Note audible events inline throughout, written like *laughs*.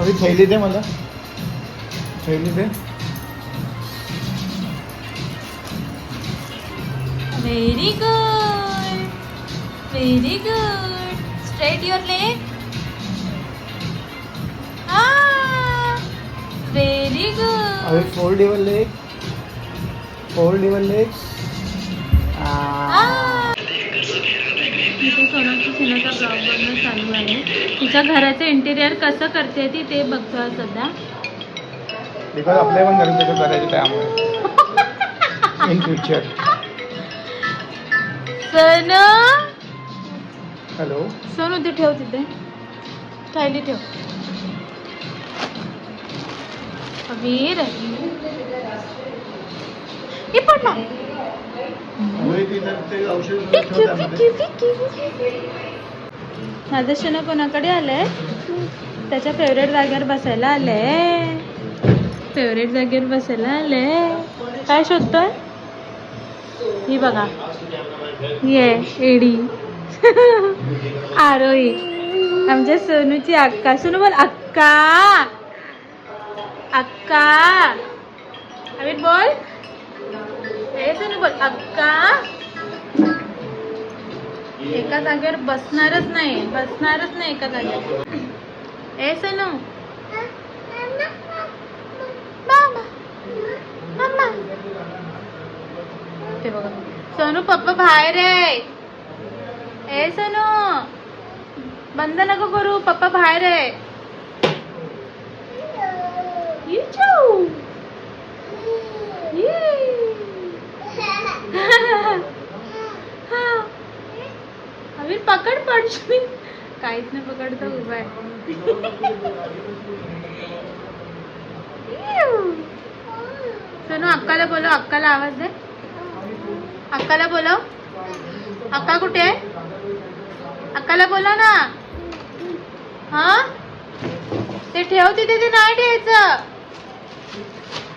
अभी थैली दे मला. थैली दे. Very good very good straight your leg very अभी good fold your leg fold your leg इथे सोनाची सिनेचा ब्लॉग बघणं चालू आहे. तिच्या घराचं इंटेरियर कसं करते ती ते बघतोय सध्या. बिकॉज आपल्या पण घरी त्याचं करायचं त्यामुळे. In future Sonu? Hello Sonu ते ठेव तिथे. थैली ठेव. वीर हे पडला माझं शून कोणाकडे आलंय त्याच्या फेवरेट जागेवर बसायला आलंय फेवरेट जागेवर बसायला आलंय काय शोधतोय? ही बघा. ये एडी आरोही. आमच्या सोनूची अक्का. सोनू बोल अक्का. अक्का. अमित बोल. हे सोनू बोल, अक्का। एका जागेवर बसणारच नाही बसणारच नाही एका जागेवर. ते बघा. सोनू, पप्पा बाहेर आहे. ए सोनू बंद नको करू, पप्पा बाहेर आहे. अभी पकड पडशील काहीच नाही पकडता उभा आहे. सोनू अक्काला बोलव अक्काला आवाज दे. अक्काला बोलव. अक्का कुठे आहे? अक्काला बोलव ना. हा? ते ठेव तिथे ते नाही ठेवायचं.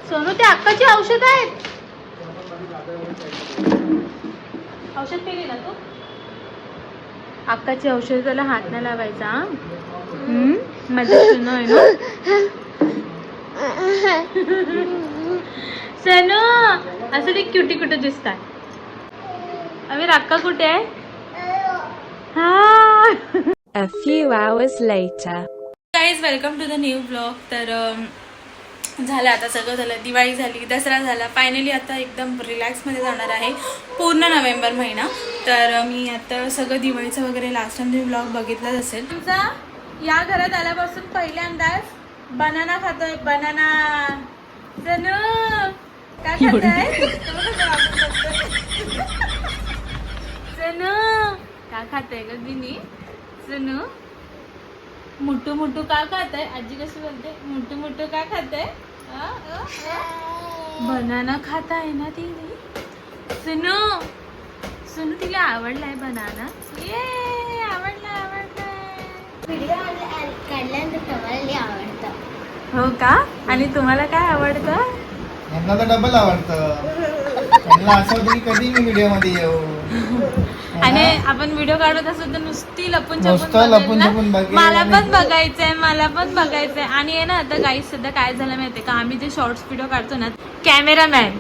सोनू ते अक्काची औषध आहेत. औषध पिली ना तू? अक्काची औषध त्याला हात नाही लावायचा हा? हम्म? माझं सोनू आहे ना *laughs* सोनू असं ते क्युटी कुठे दिसतात आम्ही अक्का कुठे आहे हा A few hours later. Guys welcome to the new blog तर झालं आता सगळं झालं दिवाळी झाली दसरा झाला. फायनली आता एकदम रिलॅक्समध्ये जाणार आहे. पूर्ण नोव्हेंबर महिना. तर मी आता सगळं दिवाळीचं वगैरे लास्ट टाइम तुम्ही ब्लॉग बघितलाच असेल. तुमचा या घरात आल्यापासून पहिल्यांदाच बनाना खातोय बनाना जनू काय खाताय? जनू काय खाताय ग बिनी जनू मुटू मुटू का खाताय? आजी कशी बोलते? मुटू मुटू का खाताय? बनाना खाताय ना तिने सुनू सुनू तिला आवडलाय बनाना. ये आवडला आवडतं. हो का? आणि तुम्हाला काय आवडतं? यांना तर डबल आवडतं. असं होतं की कधी मी व्हिडिओमध्ये येऊ. *laughs* आणि आपण व्हिडिओ काढत असतो तर नुसती लपून नुसतं लपून. छपून बघेल मला पण बघायचंय मला पण बघायचंय. आणि आहे ना आता काही सध्या काय झालं माहितीये का? आम्ही जे शॉर्ट्स व्हिडिओ काढतो ना कॅमेरामॅन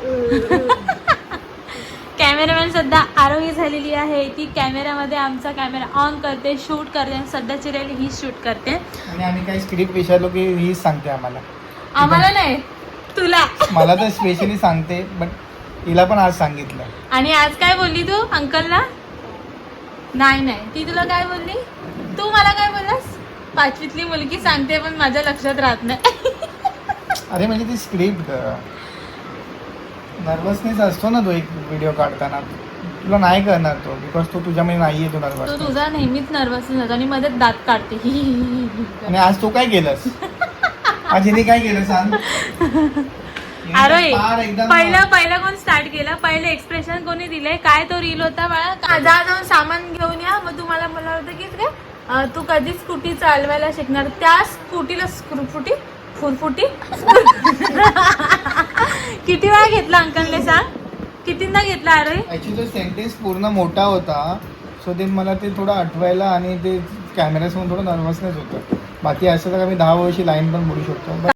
कॅमेरामॅन *laughs* सध्या आरोही झालेली आहे ती कॅमेरामध्ये आमचा कॅमेरा ऑन करते शूट करते आणि सध्या चिरेल ही शूट करते. आणि आम्ही काही स्क्रिप्ट विचारलो की हीच सांगते आम्हाला. आम्हाला नाही तुला. मला तर स्पेशली सांगते बट तिला पण आज सांगितलं. आणि आज काय बोलली तू अंकलला? नाही नाही. ती तुला काय बोलली? तू मला काय बोललास? पाचवीतली मुलगी सांगते पण माझ्या लक्षात राहत नाही. अरे म्हणजे ती स्क्रिप्ट नर्वसनेस असतो ना तो एक व्हिडिओ काढताना. तुला नाही करणार तो बिकॉज तो तुझ्यामध्ये नाही आहे तो तू नर्वस तुझा नेहमीच नर्वस होतो आणि मध्ये दात काढते. आणि आज तू काय केलंस? आज हिने काय केलं सांग? *laughs* अरे पहिलं पहिलं कोण स्टार्ट केलं? पहिलं एक्सप्रेशन कोणी दिले काय तो रील होता बाळा? जाऊन सामान घेऊन या. मग तुम्हाला मला होतं की काय तू कधी स्कूटी चालवायला शिकणार. त्या स्कूटीला स्क्रूफुटी फुरफुटी? किती वेळा घेतला अंकलने सांग? कितींदा घेतला अरे? ऍक्च्युली तो सेंटेन्स पूर्ण मोठा होता. सो ते मला ते थोडं आठवायला आणि ते कॅमेऱ्यासमोर थोडं नर्वसनेस होतं. बाकी असं तर आम्ही दहा वर्षी लाईन पण मोडू शकतो.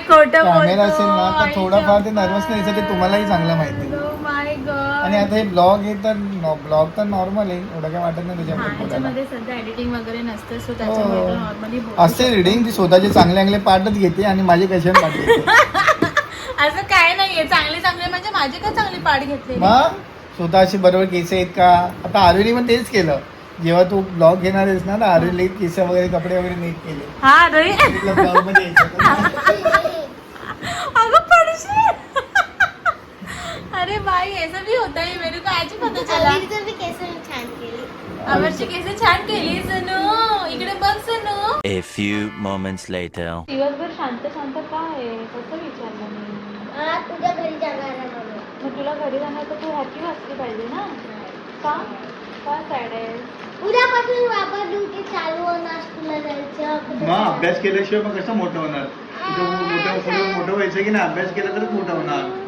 खोटं कॅमेरा असेल ना तर थोडाफार ते नर्वस नाही ते तुम्हालाही चांगलं माहिती आहे. माय गॉड आणि आता हे ब्लॉग आहे तर ब्लॉग तर नॉर्मल आहे एवढं काय वाटत नाही हा त्याच्यामध्ये बोलायला. सध्या एडिटिंग वगैरे नसते सो त्याच्यामुळे हो. नॉर्मली असते रिडिंग ती स्वतःचे चांगले चांगले पार्टच घेते आणि माझे कसे पार्ट घेते. *laughs* असं काय नाहीये चांगले चांगले म्हणजे माझे काय चांगली पाठ घेतली मग? स्वतः अशी बरोबर केस आहेत का? आता आरुली पण तेच केलं. जेव्हा तू ब्लॉग घेणार आहेस ना तर आरुली केस वगैरे कपडे वगैरे नीट केले. हा तुला ब्लॉगमध्ये यायचं. *laughs* अगं पडशील अरे भाई ऐसा भी होता है मेरे को आज ही पता चला। अवीरचं बी केस छान केली? आवडची केस छान केली सनू इकडे बघ सनू। A few moments later. दिवसभर शांत शांत का आहे? कसं विचारलं मी? हा तुझ्या घरी जाणार आहे म्हणून. मग तुला घरी जाणार तर तू हॅपी वाचली पाहिजे ना? का? का सॅड आहे? उद्यापासून वापर ड्युटी चालू होणार तुला जायचं मग अभ्यास केल्याशिवाय मग कसं मोठं होणार? तुझं मोठं मोठं व्हायचं की ना अभ्यास केला तरच मोठं होणार.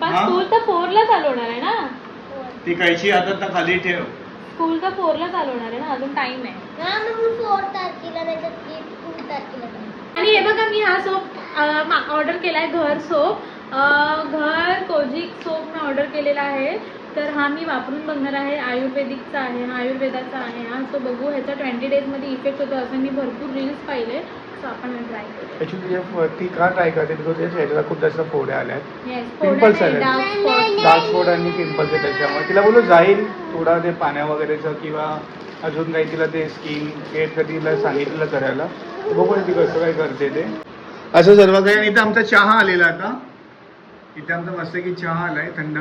पण हा? स्कूल तर फोरला चालवणार आहे ना? ती कैची हातात खाली ठेव. स्कूल तर फोरला चालवणार आहे ना? अजून टाइम आहे. हा मग फोर तारखेला त्याच्यात तीन तारखेला. आणि हे बघा मी हा सोप ऑर्डर केलाय घर सोप घर कोजिक सोप मी ऑर्डर केलेला आहे. तर हा मी वापरून बघणार आहे. आयुर्वेदिकचा आहे हा आयुर्वेदाचा आहे. हा सो बघू. ह्याचा ट्वेंटी डेजमध्ये इफेक्ट होतो असं मी भरपूर रील्स पाहिले. सो आपण ट्राय करू. ऍक्च्युली ती का ट्राय करते बिकॉज त्याच्या ह्याच्याला खूप जास्त फोड्या आल्या आहेत. येस Pimples आले. डार्क स्पॉट आणि पिंपल्स आहे त्याच्यामुळे. तिला बोलू जाईल थोडा ते पाण्या वगैरेचं किंवा अजून काही तिला ते स्किन केअर कधी तिला सांगितलं करायला बघू ती कसं काय करते ते. असं सर्व काही आणि इथं आमचा चहा आलेला आता. इथे आमचा मस्त की चहा आलाय थंड.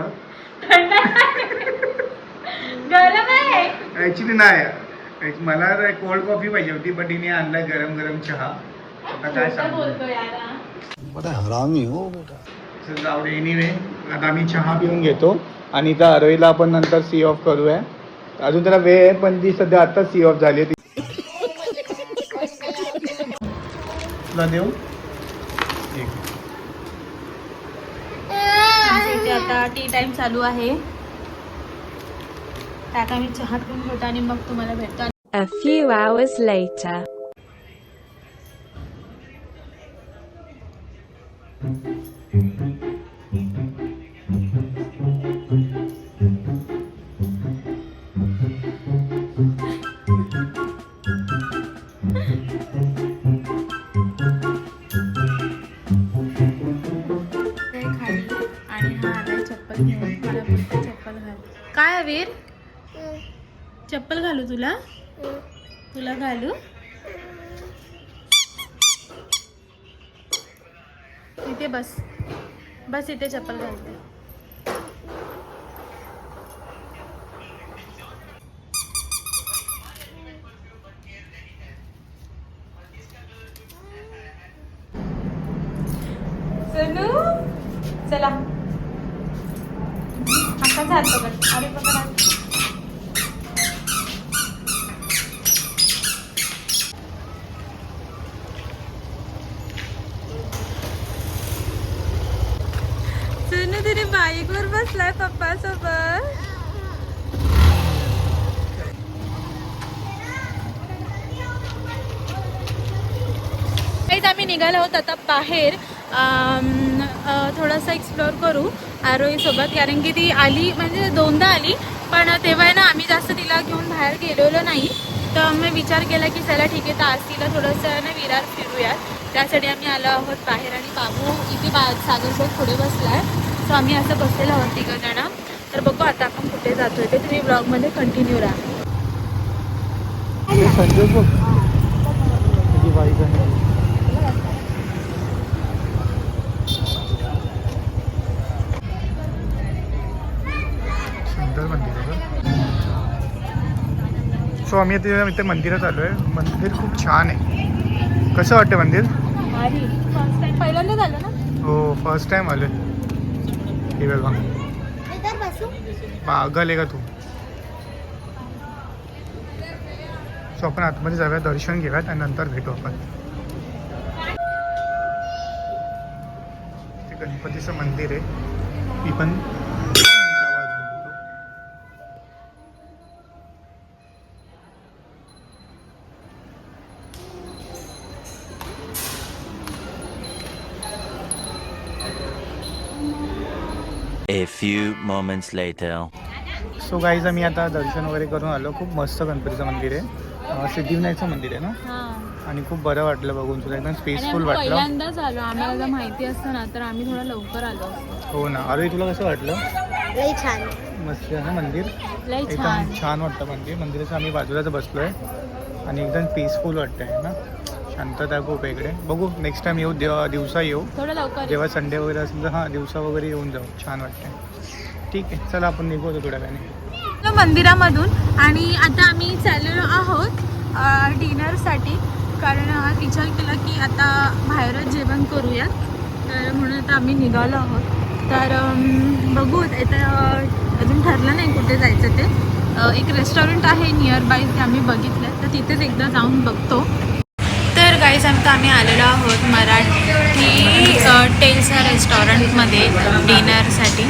*laughs* गरम आहे. ऍक्च्युली नाही. मला कोल्ड कॉफी पाहिजे होती बट हिने आणलाय गरम गरम चहा. काय यार हा. चल जाऊ दे एनिवे आता आम्ही चहा पिऊन घेतो. आणि त्या अरवीला आपण नंतर सी ऑफ करूया अजून त्याला वेळ आहे पण ती सध्या आता सी ऑफ झाली. तुला देऊ? इथे आता टी टाइम चालू आहे. त्यात आम्ही चहा पिऊन घेतो आणि मग तुम्हाला भेटतो. A few hours later. आणि हा आलाय चप्पल घेऊन. मला बोलतो चप्पल घाल. काय अवीर? चप्पल घालू तुला? तुला घालू? इथे बस. बस इथे चप्पल घालते. आता झाल पकड? अरे पकड हात. तिने बाईकवर बसलाय पप्पा सोबत आम्ही निघालो आहोत आता बाहेर. थोडासा थोडंसं एक्सप्लोअर करू. आरोहीसोबत कारण की ती आली म्हणजे दोनदा आली पण तेव्हा आहे ना आम्ही जास्त तिला घेऊन बाहेर गेलेलो नाही. तर मी विचार केला की चला ठीक आहे तर आज तिला थोडंसं ना विरार फिरूयात. त्यासाठी आम्ही आलो आहोत बाहेर आणि बाबू इथे बा सागरसोबत पुढे बसला आहे सो आम्ही असं बसलेलो आहोत तिघं तर बघू आता आपण कुठे जातोय. ते तुम्ही ब्लॉगमध्ये कंटिन्यू राहा. संजय सो आम्ही आता इथे मंदिरात आलो आहे. मंदिर खूप छान आहे. कसं वाटतं मंदिर? भारी. फर्स्ट टाइम पहिल्यांदा झालं ना? हो फर्स्ट टाइम आलो हे बघा. पागल आहे का तू? सो आपण आतमध्ये जाऊया दर्शन घेऊयात आणि नंतर भेटू आपण. ते गणपतीचं मंदिर आहे. मी पण A few moments later. So guys आम्ही आता दर्शन वगैरे करून आलो. खूप मस्त गणपतीचं मंदिर आहे. सिद्धिविनायकचं मंदिर आहे ना? आणि खूप बरं वाटलं बघून. सुद्धा एकदम स्पेसफुल वाटलं. पहिल्यांदाच आलो. आम्हाला जर माहिती असतं ना तर आम्ही थोडा लवकर आलो. हो ना. अरे तुला कसं वाटलं? लई छान. मस्त आहे ना मंदिर? एकदम छान. छान वाटतं मंदिर. मंदिराचं आम्ही बाजूलाच बसलोय. आणि एकदम पीसफुल वाटतंय ना? शांतता खूप इकडे. बघू नेक्स्ट टाइम येऊ दिव- दिवसा येऊ. थोडं लवकर जेव्हा संडे वगैरे असेल तर हां दिवसा वगैरे येऊन जाऊ. छान वाटतंय. ठीक आहे चला आपण निघू आता थोड्या वेळाने. मंदिरामधून आणि आता आम्ही चाललेलो आहोत डिनरसाठी कारण विचार केला की आता बाहेरच जेवण करूयात. तर म्हणून आता आम्ही निघालो आहोत. तर बघू आता अ, अजून ठरलं नाही कुठे जायचं ते. एक रेस्टॉरंट आहे नियर बाय ते आम्ही बघितलं तर तिथेच एकदा जाऊन बघतो. गाईज आमचा आम्ही आलेलो आहोत मराठी अ, टेल्स रेस्टॉरंटमध्ये डिनरसाठी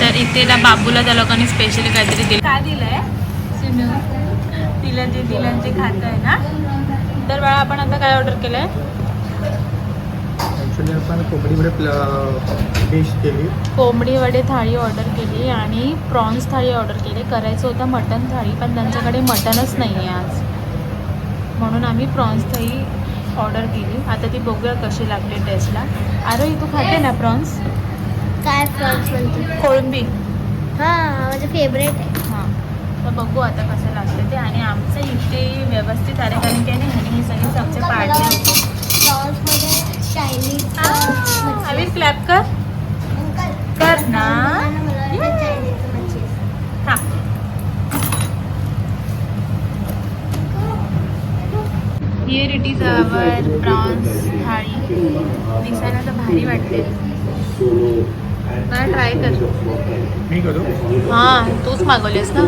तर इथे ना बाबूला त्या लोकांनी स्पेशली काहीतरी दिलं. काय दिलंय? सिनू तिला जे दिलं ते खात आहे ना? तर बाळा आपण आता काय ऑर्डर केलंय? ॲक्च्युली आपण कोंबडीकडे डिश केली. कोंबडी वडे थाळी ऑर्डर केली आणि प्रॉन्स थाळी ऑर्डर केली. करायचं होतं मटन थाळी पण त्यांच्याकडे मटनच नाही आहे आज. म्हणून आम्ही प्रॉन्स थाळी ऑर्डर केली. आता ती बघूया कशी लागली टेस्टला अरे तू खाते ना प्रॉन्स काय फ्रॉन्स म्हणते? कोळंबी. हा माझं फेवरेट हां. तर बघू आता कसं लागतं ते. आणि आमचं इथे व्यवस्थित आले कारण की ह्याने ही सगळी सबसे पाडली होती. फ्रॉन्समध्ये चायनीज क्लॅप कर. कर ना चायनीज मच्छी हां here it is our prawns थाळी दिसायला तर भारी वाटते. मला ट्राय कर. मी करू? हां तूच मागवलीस ना?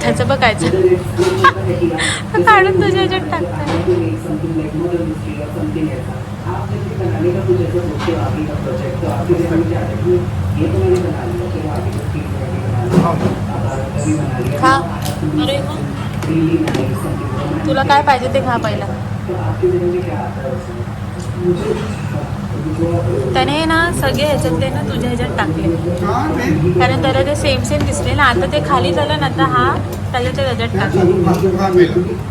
त्याचं बघायचं *laughs* काढून तुझ्या ह्याच्यात टाकतात खा अरे तुला काय पाहिजे ते खा पहिला. त्याने ना सगळे ह्याच्यातले ना तुझ्या ह्याच्यात टाकले. कारण त्याला ते सेम सेम दिसले ना. आता ते खाली झालं ना आता हा त्याच्या त्याच्यात टाकले.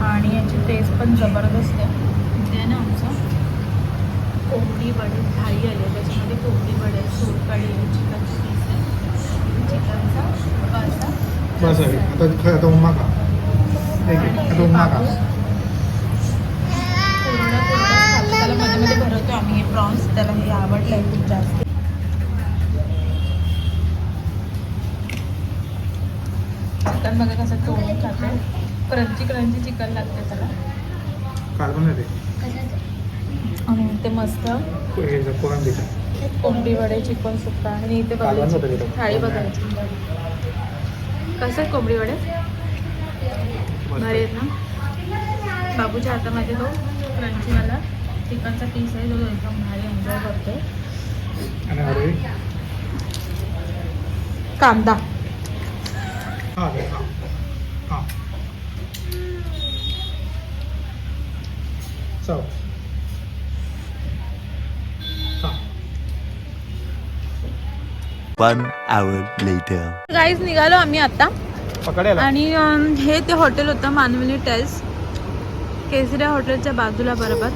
आणि याची टेस्ट पण जबरदस्त आहे. इथे ना आमचं कोंबडी वडे थाळी आली आहे. त्याच्यामध्ये कोंबडी वडे सोलकढी आहे चिकन पीस आहे. चिकनचा असा बस आहे. आता ख- आता उम्मा का आता उम्मा का त्याला मध्ये मध्ये भरवतो आम्ही. हे प्रॉन्स त्याला हे आवडलं आहे खूप जास्त. चिकन बघा कसं तोडून खाते. क्रंची क्रंची चिकन लागते त्याला. आणि ते मस्त. कोंबडी वडे चिकन सुक्का. आणि इथे बघायची. थाळी बघायची. कसं आहे कोंबडी वडे भारी आहेत ना? बाबूच्या हातामध्ये तो क्रंचीवाला चिकनचा पीस आहे. जो एकदम भारी एन्जॉय करतो कांदा. One hour later. गाईज निघालो आम्ही आता. आणि अम, हे ते हॉटेल होतं मानवली टेल्स. केसऱ्या हॉटेलच्या बाजूला बरोबर.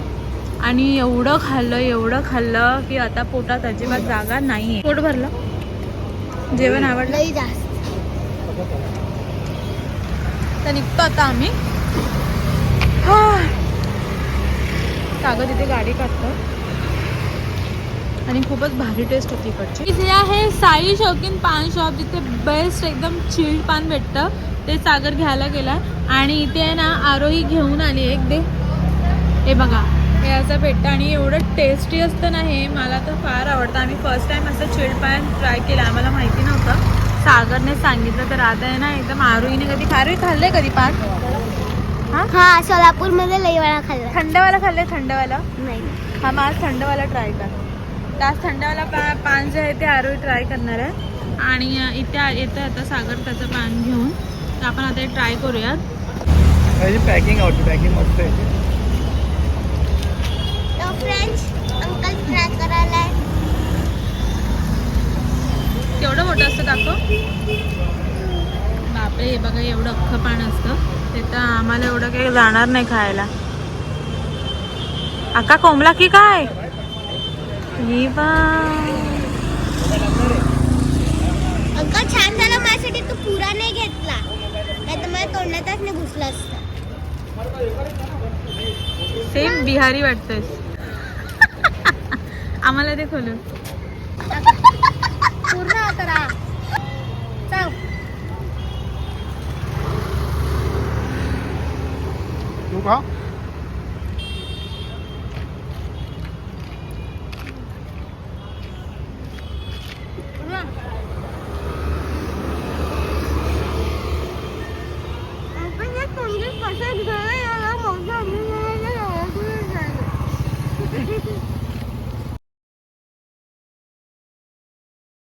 आणि एवढं खाल्लं एवढं खाल्लं की आता पोटात अजिबात जागा नाही पोट भरलं? जेवण आवडलं? लई जास्त. तर निघतो आता आम्ही. हा. कागद इथे गाडी काढतो आणि खूपच भारी टेस्ट होती इकडची. इथे आहे साई शौकीन पान शॉप जिथे बेस्ट एकदम चिल्ड पान भेटतं. ते सागर घ्यायला गेला. आणि इथे आहे ना आरोही घेऊन आली एक दे. हे बघा हे असं भेटतं. आणि एवढं टेस्टी असतं ना हे मला तर फार आवडतं. आम्ही फर्स्ट टाइम असं चिल्ड पान ट्राय केलं. आम्हाला माहिती नव्हतं. सागरने सांगितलं तर आता आहे ना एकदम आरोहीने कधी फारही खाल्लंय कधी पान? हा? हा सोलापूरमध्ये लई वेळा खाल्ला. थंडवाला खाल्लंय थंडवाला? नाही. हा मग आज थंडवाला ट्राय कर. आज थंडवाला पा पान जे आहे ते आरोही ट्राय करणार आहे. आणि इथे येतं आता सागर त्याचं पान घेऊन. तर आपण आता ट्राय करूयात. पॅकिंग आवडते पॅकिंग मस्त आहे. तो फ्रेंड्स अंकल ट्राय करायला केवढं मोठं असतं दाखव. बापरे हे बघा एवढं अख्खं पान असतं. ते तर आम्हाला एवढं काही जाणार नाही खायला. आका कोंबला की काय? ही बा. छान झालं माझ्यासाठी. तू पुरा नाही घेतला. नाही तर माझ्या तोंडातच नाही घुसलं असतं. सेम बिहारी वाटतंय आम्हाला ते खोलून.